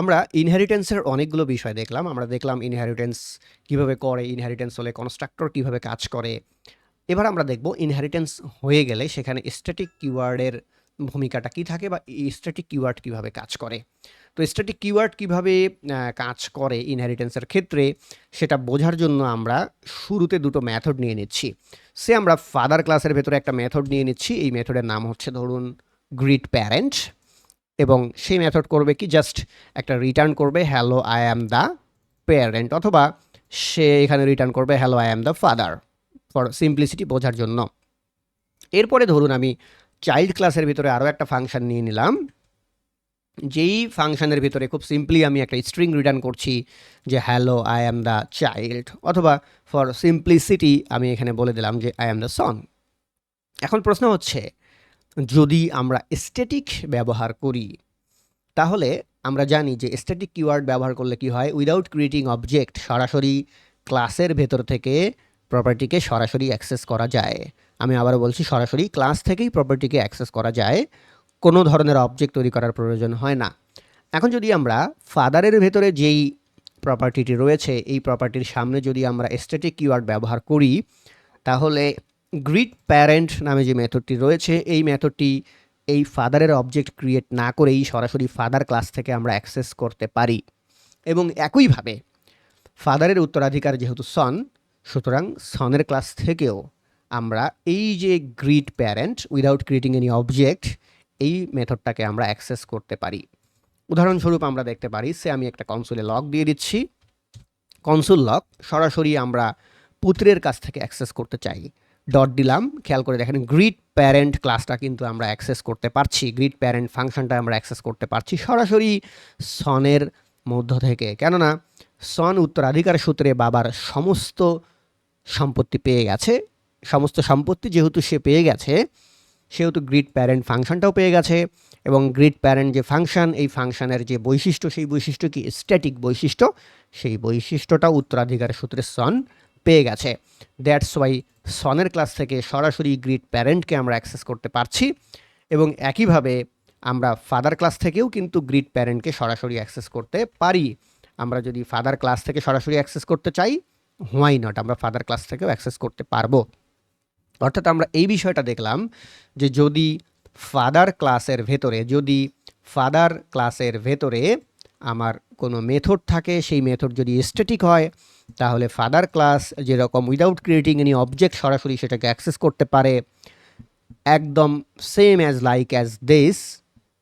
আমরা ইনহেরিটেন্সের অনেকগুলো বিষয় দেখলাম। আমরা দেখলাম ইনহেরিটেন্স কীভাবে করে, ইনহেরিটেন্স হলে কনস্ট্রাক্টর কীভাবে কাজ করে। এবার আমরা দেখব ইনহেরিটেন্স হয়ে গেলে সেখানে স্ট্যাটিক কিওয়ার্ডের ভূমিকাটা কী থাকে বা স্ট্যাটিক কিওয়ার্ড কীভাবে কাজ করে। তো স্ট্যাটিক কিওয়ার্ড কীভাবে কাজ করে ইনহেরিটেন্সের ক্ষেত্রে সেটা বোঝার জন্য আমরা শুরুতে দুটো মেথড নিয়ে নিচ্ছি। সে আমরা ফাদার ক্লাসের ভেতরে একটা মেথড নিয়ে নিচ্ছি। এই মেথডের নাম হচ্ছে ধরুন গ্রিট প্যারেন্ট এবং সেই মেথড করবে কি জাস্ট একটা রিটার্ন করবে hello I am the parent অথবা সে এখানে রিটার্ন করবে hello I am the father for simplicity বোঝার জন্য। এরপরে ধরুন আমি চাইল্ড ক্লাসের ভিতরে আরও একটা ফাংশন নিয়ে নিলাম। যেই ফাংশনের ভিতরে খুব সিম্পলি আমি একটা স্ট্রিং রিটার্ন করছি, যে hello I am the child অথবা ফর সিম্পলিসিটি আমি এখানে বলে দিলাম যে আই অ্যাম দ্য সন। এখন প্রশ্ন হচ্ছে যদি আমরা স্ট্যাটিক ব্যবহার করি, তাহলে আমরা জানি যে স্ট্যাটিক কিওয়ার্ড ব্যবহার করলে কি হয় উইদাউট ক্রিয়েটিং অবজেক্ট সরাসরি ক্লাসের ভেতর থেকে প্রপার্টিকে সরাসরি অ্যাক্সেস করা যায়। আমি আবারও বলছি সরাসরি ক্লাস থেকেই প্রপার্টিকে অ্যাক্সেস করা যায়। কোনো ধরনের অবজেক্ট তৈরি করার প্রয়োজন হয় না। এখন যদি আমরা ফাদারের ভেতরে যেই প্রপার্টিটি রয়েছে, এই প্রপার্টির সামনে যদি আমরা স্ট্যাটিক কিওয়ার্ড ব্যবহার করি, তাহলে গ্রিট প্যারেন্ট নামে যে মেথডটি রয়েছে, এই মেথডটি এই ফাদারের অবজেক্ট ক্রিয়েট না করেই সরাসরি ফাদার ক্লাস থেকে আমরা অ্যাক্সেস করতে পারি এবং একইভাবে ফাদারের উত্তরাধিকার যেহেতু সন, সুতরাং সনের ক্লাস থেকেও আমরা এই যে greet parent without creating any object, এই মেথডটাকে আমরা অ্যাক্সেস করতে পারি। উদাহরণস্বরূপ আমরা দেখতে পারি, সে আমি একটা কনসোলে লক দিয়ে দিচ্ছি। কনসোল লক সরাসরি আমরা পুত্রের কাছ থেকে অ্যাক্সেস করতে চাই। ডট দিলাম খেয়াল করে দেখেন গ্রিড প্যারেন্ট ক্লাসটা কিন্তু আমরা অ্যাক্সেস করতে পারছি। গ্রিড প্যারেন্ট ফাংশনটা আমরা অ্যাক্সেস করতে পারছি সরাসরি সনের মধ্য থেকে। কেননা, সন উত্তরাধিকার সূত্রে বাবার সমস্ত সম্পত্তি পেয়ে গেছে। সমস্ত সম্পত্তি যেহেতু সে পেয়ে গেছে, সেহেতু গ্রিট প্যারেন্ট ফাংশনটাও পেয়ে গেছে এবং গ্রিড প্যারেন্ট যে ফাংশন এই ফাংশনের যে বৈশিষ্ট্য, সেই বৈশিষ্ট্য কি স্ট্যাটিক বৈশিষ্ট্য সেই বৈশিষ্ট্যটা উত্তরাধিকার সূত্রে সন পেয়ে গেছে। দ্যাটস ওয়াই সনের ক্লাস থেকে সরাসরি গ্রিট প্যারেন্টকে আমরা অ্যাক্সেস করতে পারছি এবং একইভাবে আমরা ফাদার ক্লাস থেকেও কিন্তু গ্রিট প্যারেন্টকে সরাসরি অ্যাক্সেস করতে পারি। আমরা যদি ফাদার ক্লাস থেকে সরাসরি অ্যাক্সেস করতে চাই হোয়াই নট আমরা ফাদার ক্লাস থেকেও অ্যাক্সেস করতে পারব। অর্থাৎ আমরা এই বিষয়টা দেখলাম যে যদি ফাদার ক্লাসের ভেতরে, যদি ফাদার ক্লাসের ভেতরে আমার কোনো মেথড থাকে, সেই মেথড যদি স্ট্যাটিক হয় তাহলে ফাদার ক্লাস যেরকম উইদাউট ক্রিয়েটিং এনি অবজেক্ট সরাসরি সেটাকে অ্যাক্সেস করতে পারে, একদম same as like as this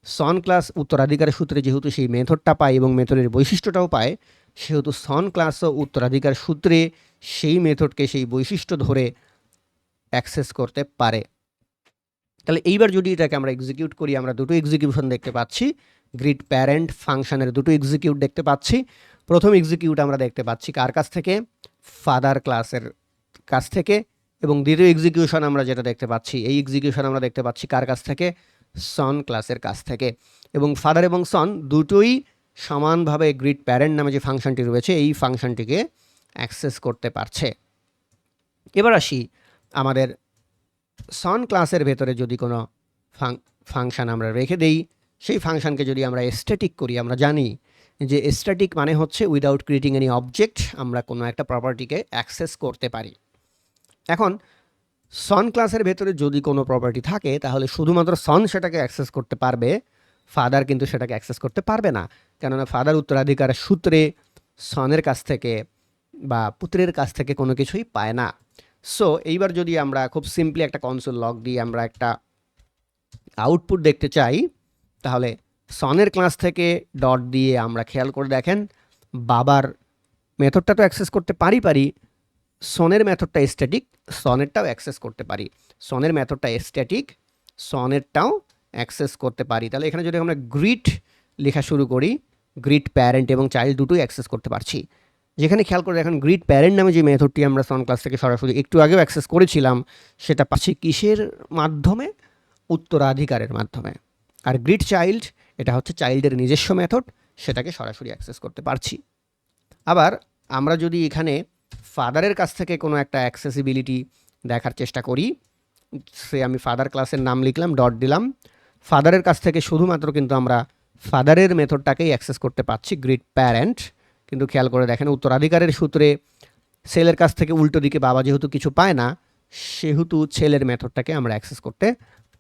son class উত্তরাধিকার সূত্রে যেহেতু সেই মেথডটা পায় এবং মেথডের বৈশিষ্ট্যটাও পায়, সেহেতু সন ক্লাসও উত্তরাধিকার সূত্রে সেই মেথডকে সেই বৈশিষ্ট্য ধরে অ্যাক্সেস করতে পারে। তাহলে এইবার যদি এটাকে আমরা এক্সিকিউট করি, আমরা দুটো এক্সিকিউশন দেখতে পাচ্ছি গ্রিড প্যারেন্ট ফাংশনের দুটো এক্সিকিউট দেখতে পাচ্ছি। প্রথম এক্সিকিউট আমরা দেখতে পাচ্ছি কার কাছ থেকে? ফাদার ক্লাসের কাছ থেকে। এবং দ্বিতীয় এক্সিকিউশন আমরা যেটা দেখতে পাচ্ছি, এই এক্সিকিউশন আমরা দেখতে পাচ্ছি কার কাছ থেকে? সন ক্লাসের কাছ থেকে। এবং ফাদার এবং সন দুটোই সমানভাবে গ্রিড প্যারেন্ট নামে যে ফাংশনটি রয়েছে, এই ফাংশনটিকে অ্যাক্সেস করতে পারছে। এবার আসি আমাদের সন ক্লাসের ভেতরে যদি কোনো ফাংশন আমরা রেখে দেই, সেই ফাংশনকে যদি আমরা স্ট্যাটিক করি, আমরা জানি যে স্ট্যাটিক মানে হচ্ছে উইদাউট ক্রিয়েটিং এনি অবজেক্ট আমরা কোনো একটা প্রপার্টিকে অ্যাক্সেস করতে পারি। এখন সন ক্লাসের ভেতরে যদি কোনো প্রপার্টি থাকে, তাহলে শুধুমাত্র সন সেটাকে অ্যাক্সেস করতে পারবে ফাদার কিন্তু সেটাকে অ্যাক্সেস করতে পারবে না। কেননা ফাদার উত্তরাধিকার সূত্রে সনের কাছ থেকে বা পুত্রের কাছ থেকে কোনো কিছুই পায় না। সো এইবার যদি আমরা খুব সিম্পলি একটা কনসোল লগ দিয়ে আমরা একটা আউটপুট দেখতে চাই, তাহলে সনের ক্লাস থেকে ডট দিয়ে আমরা খেয়াল করে দেখেন, বাবার মেথডটা তো অ্যাক্সেস করতে পারি পারি, সনের মেথডটা স্ট্যাটিক সনেরটাও অ্যাক্সেস করতে পারি। সনের মেথডটা স্ট্যাটিক সনেরটাও অ্যাক্সেস করতে পারি। তাহলে এখানে যদি আমরা গ্রিট লেখা শুরু করি গ্রিট প্যারেন্ট এবং চাইল্ড দুটোই অ্যাক্সেস করতে পারছি। যেখানে খেয়াল করে দেখেন গ্রিড প্যারেন্ট নামে যে মেথডটি আমরা সন ক্লাস থেকে সরাসরি একটু আগেও অ্যাক্সেস করেছিলাম, সেটা পাচ্ছি কিসের মাধ্যমে? উত্তরাধিকারের মাধ্যমে। আর গ্রিড চাইল্ড এটা হচ্ছে চাইল্ডের নিজস্ব মেথড সেটাকে সরাসরি অ্যাক্সেস করতে পারছি। আবার আমরা যদি এখানে ফাদারের কাছ থেকে কোনো একটা অ্যাক্সেসিবিলিটি দেখার চেষ্টা করি, সে আমি ফাদার ক্লাসের নাম লিখলাম ডট দিলাম। ফাদারের কাছ থেকে শুধুমাত্র কিন্তু আমরা ফাদারের মেথডটাকেই অ্যাক্সেস করতে পারছি গ্রিড প্যারেন্ট কিন্তু খেয়াল করে দেখেন, উত্তরাধিকারের সূত্রে ছেলের কাছ থেকে উল্টো দিকে বাবা যেহেতু কিছু পায় না, সেহেতু ছেলের মেথডটাকে আমরা অ্যাক্সেস করতে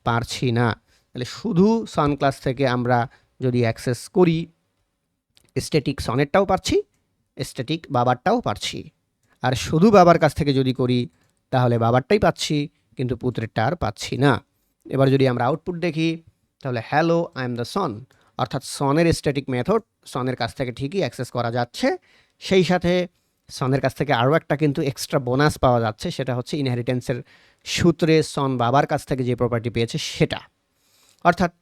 পারছি না। তাহলে শুধু সন ক্লাস থেকে আমরা যদি অ্যাক্সেস করি স্ট্যাটিক সনেরটাও পারছি স্ট্যাটিক বাবারটাও পারছি। আর শুধু বাবার কাছ থেকে যদি করি, তাহলে বাবারটাই পাচ্ছি, কিন্তু পুত্রেরটা আর পাচ্ছি না। এবার যদি আমরা আউটপুট দেখি, তাহলে hello I am the son অর্থাৎ সনের স্ট্যাটিক মেথড সনের কাছ থেকে ঠিকই অ্যাক্সেস করা যাচ্ছে। সেই সাথে সনের কাছ থেকে আরও একটা কিন্তু এক্সট্রা বোনাস পাওয়া যাচ্ছে, সেটা হচ্ছে ইনহেরিটেন্সের সূত্রে সন বাবার কাছ থেকে যে প্রপার্টি পেয়েছে, সেটা। অর্থাৎ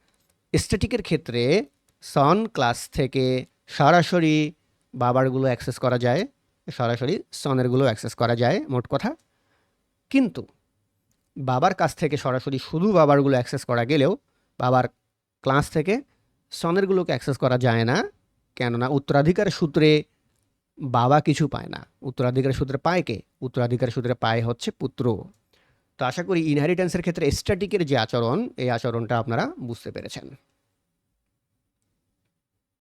স্ট্যাটিকের ক্ষেত্রে সন ক্লাস থেকে সরাসরি বাবারগুলো অ্যাক্সেস করা যায়, সরাসরি সনেরগুলো অ্যাক্সেস করা যায়, মোট কথা। কিন্তু বাবার কাছ থেকে সরাসরি শুধু বাবারগুলো অ্যাক্সেস করা গেলেও বাবার ক্লাস থেকে সনেরগুলোকে অ্যাক্সেস করা যায় না, কেননা উত্তরাধিকার সূত্রে বাবা কিছু পায় না। উত্তরাধিকার সূত্রে পায় কে? উত্তরাধিকার সূত্রে পায় হচ্ছে পুত্র। তো আশা করি ইনহেরিটেন্সের ক্ষেত্রে স্ট্যাটিকের যে আচরণ এই আচরণটা আপনারা বুঝতে পেরেছেন।